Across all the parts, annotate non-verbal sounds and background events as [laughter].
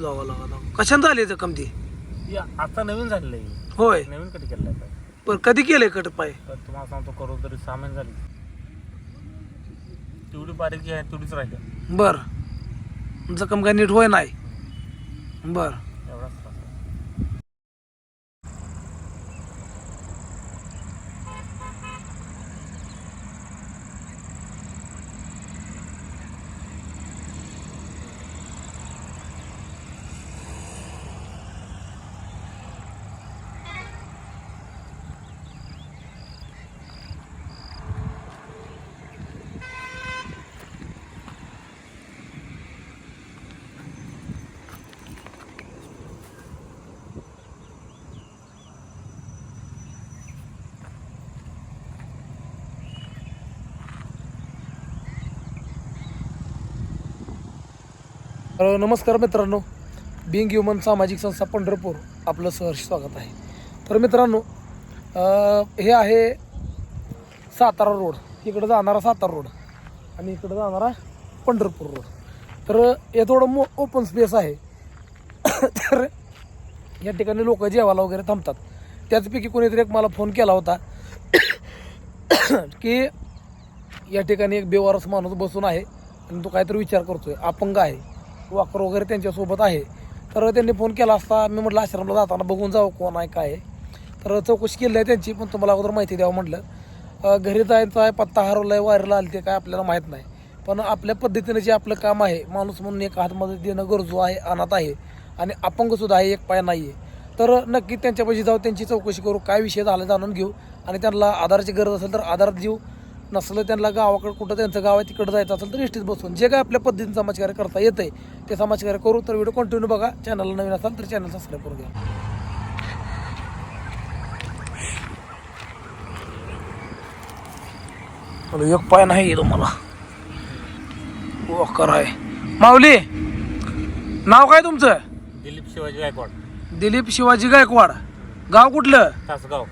लावा लावा लावा. कशाने झाली जखम ती ही आता नवीन झालेलं आहे. होय. नवीन कधी केलेलं आहे पण कधी केलंय कट पाय? तर तुम्हाला सांगतो करू तरी सहा महिने झाली. तेवढी बारीक जी आहे तेवढीच राहिली. बर. जखम काय नीट होय नाही. बर एवढाच त्रास आहे. तर नमस्कार मित्रांनो. बिंग ह्युमन सामाजिक संस्था पंढरपूर आपलं सहर्ष स्वागत आहे. तर मित्रांनो हे आहे सातारा रोड. इकडं जाणारा सातारा रोड आणि इकडं जाणारा पंढरपूर रोड. तर हे थोडं मो ओपन स्पेस आहे. तर या ठिकाणी लोक जेवायला वगैरे थांबतात. त्याचपैकी कोणीतरी एक मला फोन केला होता की या ठिकाणी एक बेवारस माणूस बसून आहे आणि तो काहीतरी विचार करतोय. अपंग आहे. वाकर वगैरे त्यांच्यासोबत आहे. तर त्यांनी फोन केला असता मी म्हटलं आश्रमला जाताना बघून जाऊ कोण आहे काय आहे. तर चौकशी केली आहे त्यांची पण तुम्हाला अगोदर माहिती द्यावं म्हटलं. घरी जायचं आहे पत्ता हरवला आहे वायरला आली ते काय आपल्याला माहीत नाही. पण आपल्या पद्धतीने जे आपलं काम आहे माणूस म्हणून एक हातमध्ये देणं गरजू आहे अनाथ आहे आणि अपंगसुद्धा आहे एक पाय नाही आहे तर नक्की त्यांच्यापाशी जाऊ त्यांची चौकशी करू काय विषय झाला जाणून घेऊ आणि त्यांना आधाराची गरज असेल तर आधार देऊ नसलं त्यांना गावाकडे कुठं त्यांचं गाव आहे तिकडं जायचं असेल तर इष्टीत बसून. जे काय आपल्या पद्धतीने समाजकार्य करता येतंय ते समाजकार्य करू. तर व्हिडिओ कंटिन्यू बघा. चॅनलला नवीन असाल तर चॅनल सबस्क्राईब करू द्या एक पाय नाही तुम्हाला वॉकर आहे माऊली नाव काय तुमचं? दिलीप शिवाजी गायकवाड. दिलीप शिवाजी गायकवाड. गाव कुठलं? तासगाव.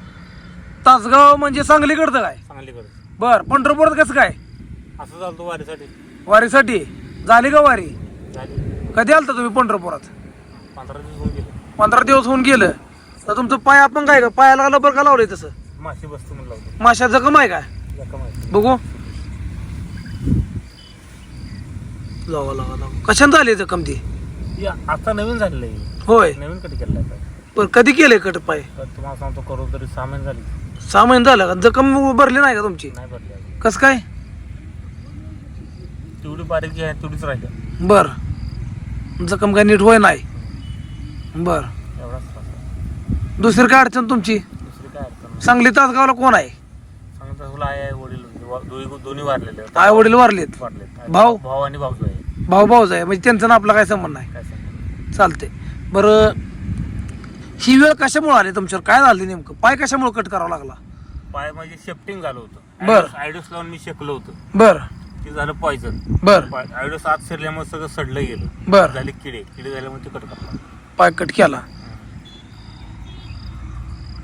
तासगाव म्हणजे सांगलीकडचं काय? सांगलीकडे बर पंढरपुरात कसं काय? असं चालतो वारीसाठी. वारीसाठी? झाली का वारी? झाली. कधी आलता तुम्ही पंढरपुरात? पंधरा दिवस होऊन गेले. पंधरा दिवस होऊन गेलं. तर तुमचं पाय आपण काय का पायाला लबर का लावलंय तसं? माशी बसतो म्हणलं होतं. माशा जखम आहे का? जखम आहे. बघू. लावा लावा लावा. कशाने झाली जखम ती? ही आता नवीन झालेलं आहे. होय. नवीन कधी केलेलं आहे? पण कधी केलंय कट पाय? तर तुम्हाला सांगतो करू तरी सहा महिने झाली. सहा महिने झालं का? जखम भरली नाही का तुमची? नाही भरली अजून. कसं काय? तेवढी बारीक जी आहे तेवढीच राहिली. बर. जखम काय नीट होय नाही. बर. एवढाच त्रास आहे. दुसरी काय अडचण तुमची? दुसरी काय अडचण नाही. सांगली तासगावला कोण आहे? सांगतो तुला आई आहे वडील वा- दोन्ही आहेत. आई वडील वारलेत? भाऊ? भाऊ आणि भाऊ आहे. भाऊ भाऊच आहे. म्हणजे त्यांचं ना आपला काय संबंध नाही. काय चालते बरं ही वेळ कशामुळे आली तुमच्यावर? काय झाली नेमकं? पाय कशामुळे कट करावा लागला? पाय म्हणजे शेफ्टिंग झालं होतं. बर. आयडोस लावून मी शेकलो होतं. बर. ते झालं पॉइझन बर. आयडोस आत शिरल्यामुळे सगळं सडलं गेलं. बर. झाले किडे. किडे झाल्यामुळे ते कट करला पाय कट केला.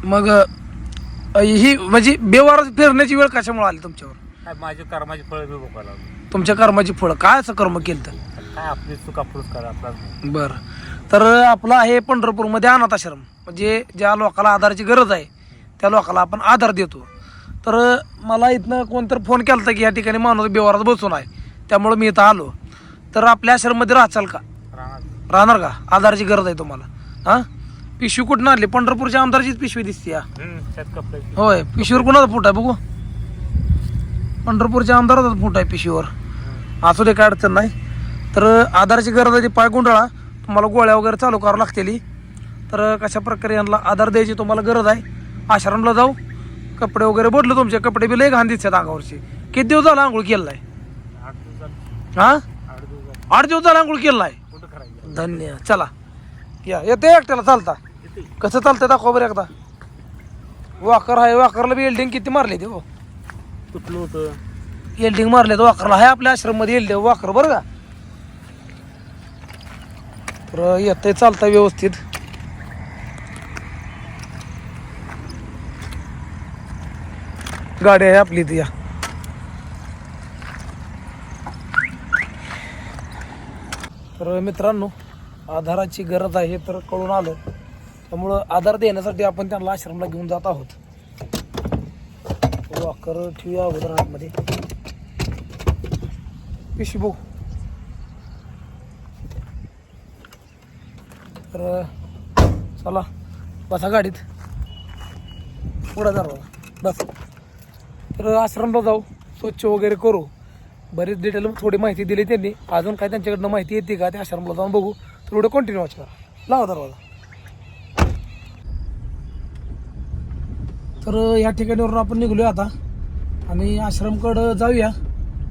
मग अं, ही म्हणजे बेवार फिरण्याची वेळ कशामुळे आली तुमच्यावर? काय माझे कर्माचे फळ मी भोगायला लागलो. तुमच्या कर्माची फळं. काय असं कर्म केलं तर काय आपली चूक आपलंच करा बरं. तर आपलं आहे पंढरपूरमध्ये अनाथ आश्रम म्हणजे ज्या लोकाला आधाराची गरज आहे त्या लोकाला आपण आधार देतो. तर मला इथनं कोणतर फोन केला होता की या ठिकाणी माणूस बेवारात बसून आहे त्यामुळं मी इथं आलो. तर आपल्या आश्रममध्ये राहचाल का? राहणार का? आधाराची गरज आहे तुम्हाला. हां? पिशवी कुठून आणली? पंढरपूरच्या आमदारचीच पिशवी दिसते या. होय पिशवीवर कुणाचा फूट आहे बघू? पंढरपूरच्या आमदाराचाच फूट आहे पिशवीवर. असू दे काय अडचण नाही. तर आधाराची गरज आहे ती पाय गुंडाळा. तुम्हाला गोळ्या वगैरे चालू करावं लागतेली. तर कशा प्रकारे यांना आधार द्यायची तुम्हाला गरज आहे? आश्रमला जाऊ. कपडे वगैरे बदलू तुमचे. कपडे बी लय घाण दिसतात अंगावरचे. किती दिवस झाला आंघोळ केलं आहे? हां? आठ दिवस झाला. आंघोळ केलं आहे? धन्य. चला. या. येते एकट्याला चालता. कसं चालतंय दाखवा बरं एकदा. वाकर आहे. वाकरला बी एल्डिंग किती मारली ते हो. तुटलं होतं? एल्डिंग मारले तर वाकरला. आहे आपल्या आश्रममध्ये एल्डिंग. वाकर बरं का? तर येतंय चालतंय व्यवस्थित. गाडी आहे आपली ती या. तर मित्रांनो आधाराची गरज आहे तर कळून आलं. त्यामुळं आधार देण्यासाठी आपण त्यांना आश्रमला घेऊन जात आहोत. लॉकर ठेवूया अगोदर आतमध्ये. पिशवी तर चला बसा गाडीत. पुढं दरवाजा बस. तर आश्रमला जाऊ. स्वच्छ वगैरे करू. बरीच डिटेल थोडी माहिती दिली त्यांनी. अजून काय त्यांच्याकडनं माहिती येते का ते आश्रमला जाऊन बघू. तर पुढे कंटिन्यू वॉच करा. लावा दरवाजा. तर या ठिकाणीवरून आपण निघलोय आता. आणि आश्रमकडं जाऊया.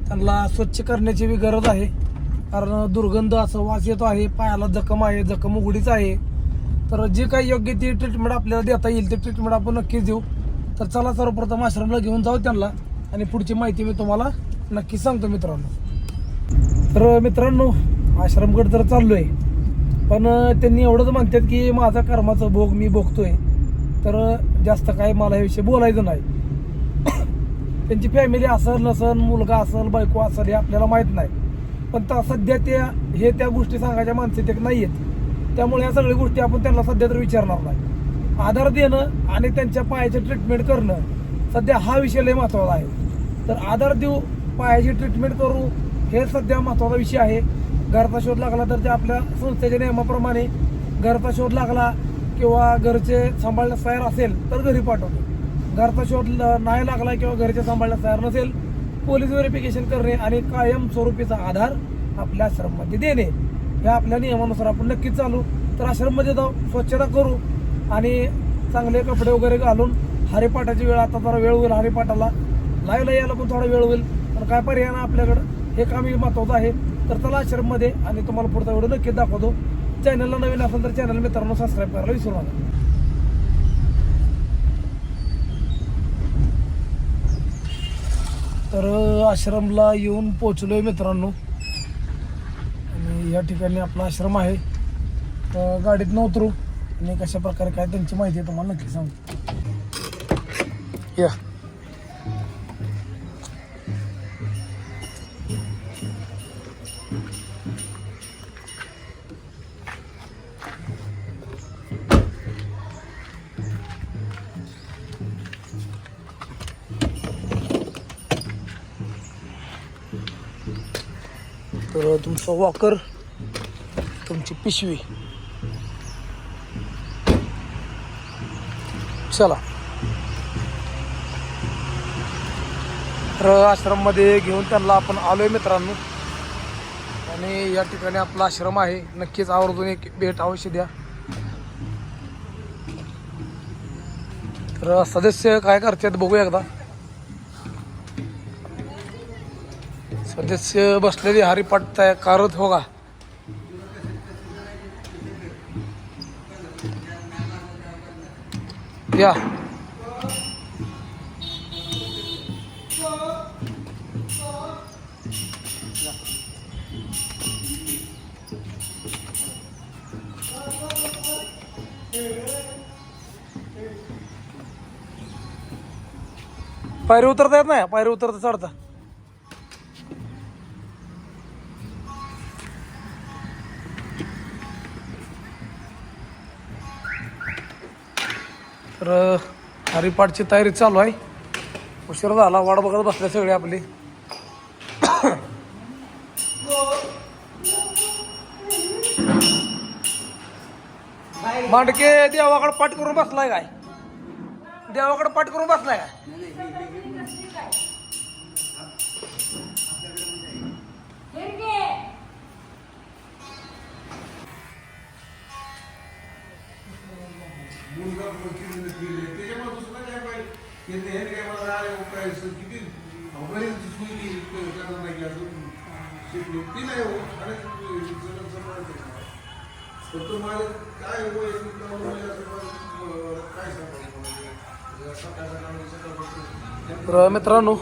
त्यांना स्वच्छ करण्याची बी गरज आहे. कारण दुर्गंध असं वास येतो आहे पायाला जखम आहे जखम उघडीच आहे. तर जे काही योग्य ती ट्रीटमेंट आपल्याला देता येईल ते ट्रीटमेंट आपण नक्कीच देऊ. तर चला सर्वप्रथम आश्रमला घेऊन जाऊ त्यांना आणि पुढची माहिती मी तुम्हाला नक्की सांगतो मित्रांनो. तर मित्रांनो आश्रमकडे तर चाललो आहे पण त्यांनी एवढंच म्हणतात की माझा कर्माचा भोग मी भोगतोय. तर जास्त काय मला याविषयी बोलायचं नाही. [coughs] त्यांची फॅमिली असेल नसल मुलगा असेल बायको असेल हे आपल्याला माहीत नाही. पण ता सध्या त्या हे त्या गोष्टी सांगायच्या मानसिकतेत नाही आहेत त्यामुळे या सगळ्या गोष्टी आपण त्यांना सध्या तर विचारणार नाही. आधार देणं आणि त्यांच्या पायाचे ट्रीटमेंट करणं सध्या हा विषय लय महत्त्वाचा आहे. तर आधार देऊ पायाची ट्रीटमेंट करू हे सध्या महत्त्वाचा विषय आहे. घरचा शोध लागला तर ते आपल्या संस्थेच्या नियमाप्रमाणे घरचा शोध लागला किंवा घरचे सांभाळण्यास तयार असेल तर घरी पाठवतो. घरचा शोध नाही लागला किंवा घरचे सांभाळण्यास तयार नसेल पोलीस व्हेरिफिकेशन करणे आणि कायम स्वरूपीचा आधार आपल्या आश्रममध्ये देणे. हे आपल्या नियमानुसार आपण नक्कीच चालू. तर आश्रममध्ये जाऊ स्वच्छता करू आणि चांगले कपडे वगैरे घालून हरिपाठाची वेळ आता जरा वेळ होईल हरिपाठाला. लाईव्हला यायला पण थोडा वेळ होईल. पण काय पर्याय ना आपल्याकडं. हे कामही महत्वाचं आहे. तर चला आश्रममध्ये आणि तुम्हाला पुढचा व्हिडिओ नक्कीच दाखवतो. चॅनलला नवीन असेल तर चॅनल मित्रांनो सबस्क्राईब करायला विसरू नका. तर आश्रमला येऊन पोचलो आहे मित्रांनो. आणि या ठिकाणी आपला आश्रम आहे. तर गाडीत न उतरू आणि कशा प्रकारे काय त्यांची माहिती आहे तुम्हाला नक्की सांगू. या. तुमचा वॉकर तुमची पिशवी. चला. तर आश्रममध्ये घेऊन त्यांना आपण आलोय मित्रांनो. आणि या ठिकाणी आपला आश्रम आहे. नक्कीच आवर्जून एक भेट अवश्य द्या. तर सदस्य काय करतात बघू एकदा. सदस्य बसलेले हरिपाठ तयार करत हो का या. पायरी उतरता येत नाही पायरी उतरता चढता. तर हरिपाठची तयारी चालू आहे. उशीर झाला वाट बघत बसले सगळे आपले. मांडके देवाकडे पाठ करून बसलाय काय? देवाकडे पाठ करून बसलाय काय? त्याच्यामुळे दुसरं काय पाहिजे? हे हे काय मला राहिले काय किती? अवघडीची सोय केली करणार नाही अजून शिकलो. ती नाही हो अनेक फक्त माझं काय वैयक्तिक काम काय सांगायचं तर मित्रांनो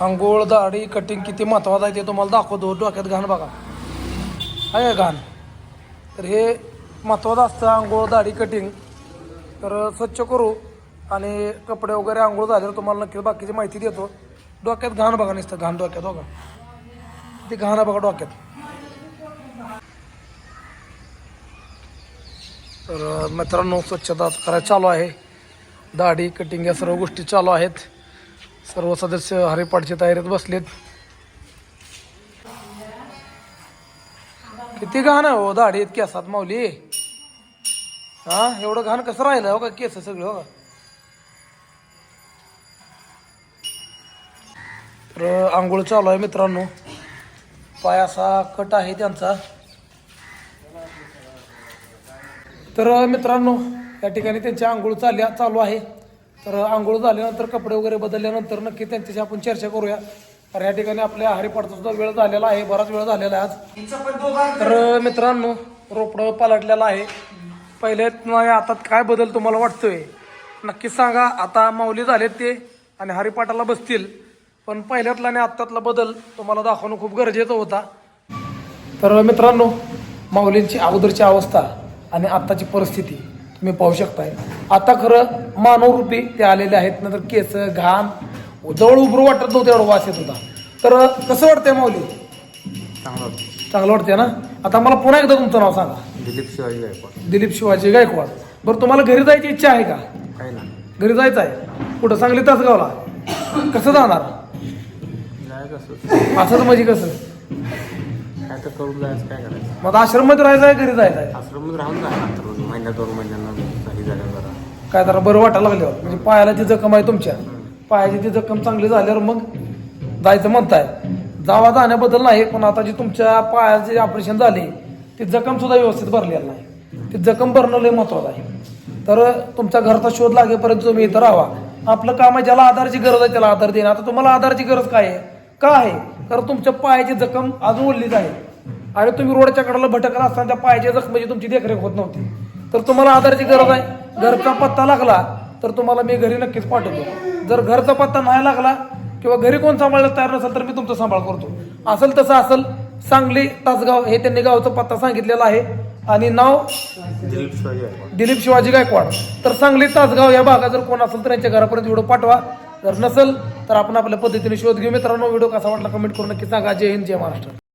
आंघोळ दाढी कटिंग किती महत्वाचं आहे ते तुम्हाला दाखवतो. डोक्यात घाण बघा. आहे का घाण? तर हे महत्त्वाचं असतं आंघोळ दाढी कटिंग तर स्वच्छ करू आणि कपडे वगैरे आंघोळ झाल्यावर तुम्हाला नक्कीच बाकीची माहिती देतो. डोक्यात घाण बघा नसतं घाण डोक्यात बघा. ते घाण बघा डोक्यात. तर मित्रांनो स्वच्छता करायला चालू आहे. दाढी कटिंग या सर्व गोष्टी चालू आहेत. सर्व सदस्य हरिपाठच्या तयारीत बसलेत. किती घाण आहे हो दाढीत केसात माऊली. हा एवढं घाण कसं राहिलं हो का केस सगळं हो का? तर आंघोळ चालू आहे मित्रांनो. पाय असा कट आहे त्यांचा. तर मित्रांनो या ठिकाणी त्यांची आंघोळ चालल्या चालू आहे. तर आंघोळ झाल्यानंतर कपडे वगैरे बदलल्यानंतर नक्की त्यांच्याशी आपण चर्चा करूया. तर या ठिकाणी आपल्या हरिपाठचा सुद्धा वेळ झालेला आहे बराच वेळ झालेला आहे आज. तर मित्रांनो रोपडं पालटलेला आहे. पहिले नाही आता काय बदल तुम्हाला वाटतोय? नक्की सांगा. आता माऊली झालेत ते आणि हरिपाठाला बसतील. पण पहिल्यातला आणि आत्तातला बदल तुम्हाला दाखवणं खूप गरजेचं होता. तर मित्रांनो माऊलींची अगोदरची अवस्था आणि आत्ताची परिस्थिती तुम्ही पाहू शकताय. आता खरं मानवरूपी ते आलेले आहेत. नंतर केस घाम जवळ उभं वाटत नव्हतं एवढं वास येत होता. तर कसं वाटतंय माऊली? चांगला चांगलं वाटतंय ना? आता मला पुन्हा एकदा तुमचं नाव सांगा. दिलीप शिवाजी गायकवाड. दिलीप शिवाजी गायकवाड. बरं तुम्हाला घरी जायची इच्छा आहे का? काय ना. घरी जायचं आहे. कुठं? सांगली तासगावला. कसं जाणार? जायचं असं असंच म्हणजे कसं? काय तर करून जायचं काय करायचं? मग आता आश्रममध्ये राहायचं आहे घरी जायचं आहे? आश्रममध्ये राहून महिन्या दोन महिन्यांना काही झालं जरा. काय जरा बरं वाटायला लागल्यावर. म्हणजे पायाला जी जखम आहे तुमच्या पायाची ती जखम चांगली झाल्यावर मग जायचं म्हणताय. जावा जाण्याबद्दल नाही पण आता जी तुमच्या पायाचे ऑपरेशन झाले ती जखम सुद्धा व्यवस्थित भरलेलं नाही. ती जखम भरणं लय महत्वाचं आहे. तर तुमच्या घरचा शोध लागेपर्यंत तुम्ही इथं राहा. आपलं काम आहे ज्याला आधारची गरज आहे त्याला आधार देणं. आता तुम्हाला आधारची गरज काय आहे? का आहे? कारण तुमच्या पायाची जखम अजून ओढलीच आहे. आणि तुम्ही रोडच्या कडेला भटकत असताना त्या पायाच्या जखमेची म्हणजे तुमची देखरेख होत नव्हती. तर तुम्हाला आधारची गरज आहे. घरचा पत्ता लागला तर तुम्हाला मी घरी नक्कीच पाठवतो. जर घरचा पत्ता नाही लागला किंवा घरी कोण सांभाळायला तयार नसेल तर मी तुमचा सांभाळ करतो. असेल तसं असेल सांगली तासगाव हे त्यांनी गावचा पत्ता सांगितलेला आहे. आणि नाव? दिलीप शिवाजी गायकवाड. दिलीप शिवाजी गायकवाड. तर सांगली तासगाव या भागात जर कोण असेल तर यांच्या घरापर्यंत व्हिडिओ पाठवा. जर नसेल तर आपण आपल्या पद्धतीने शोध घेऊ. मित्रांनो व्हिडिओ कसा वाटला कमेंट करून नक्की सांगा. जय हिंद जय महाराष्ट्र.